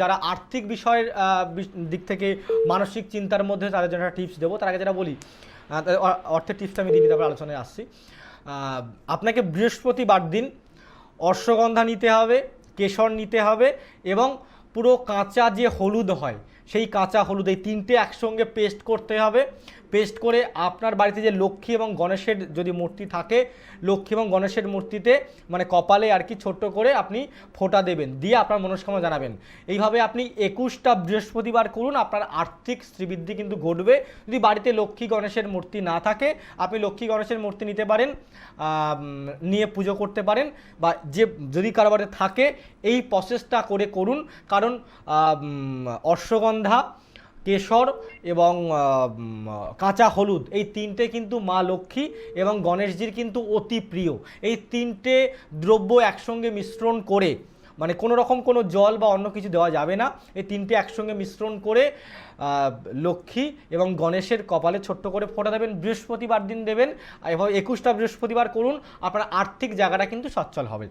যারা আর্থিক বিষয়ের দিক থেকে মানসিক চিন্তার মধ্যে তাদের জন্য একটা টিপস দেবো। তার আগে যেটা বলি অর্থের টিপসটা আমি দিই, তারপর আলোচনায় আসছি। আপনাকে বৃহস্পতিবার দিন অশ্বগন্ধা নিতে হবে, কেশর নিতে হবে এবং পুরো কাঁচা যে হলুদ হয় সেই কাঁচা হলুদ এই তিনটে একসঙ্গে পেস্ট করতে হবে। পেস্ট করে আপনার বাড়িতে যে লক্ষ্মী এবং গণেশের যদি মূর্তি থাকে লক্ষ্মী এবং গণেশের মূর্তিতে মানে কপালে আর কি ছোট্ট করে আপনি ফোঁটা দেবেন দিয়ে আপনার মনস্কামনা জানাবেন। এইভাবে আপনি একুশটা বৃহস্পতিবার করুন আপনার আর্থিক শ্রীবৃদ্ধি কিন্তু ঘটবে। যদি বাড়িতে লক্ষ্মী গণেশের মূর্তি না থাকে আপনি লক্ষ্মী গণেশের মূর্তি নিতে পারেন নিয়ে পুজো করতে পারেন বা যে যদি কারও থাকে এই প্রসেসটা করে করুন। কারণ আহ, অশ্বগন্ধা কেশর এবং কাঁচা হলুদ, এই তিনটে কিন্তু মা লক্ষ্মী এবং গণেশজির কিন্তু অতি প্রিয়। এই তিনটে দ্রব্য একসঙ্গে মিশ্রণ করে মানে কোনো রকম কোনো জল বা অন্য কিছু দেওয়া যাবে না, এই তিনটে একসঙ্গে মিশ্রণ করে লক্ষ্মী এবং গণেশের কপালে ছোট্ট করে ফোটা দেবেন, বৃহস্পতিবার দিন দেবেন এভাবে একুশটা বৃহস্পতিবার করুন, আপনার আর্থিক জায়গাটা কিন্তু সচ্ছল হবে।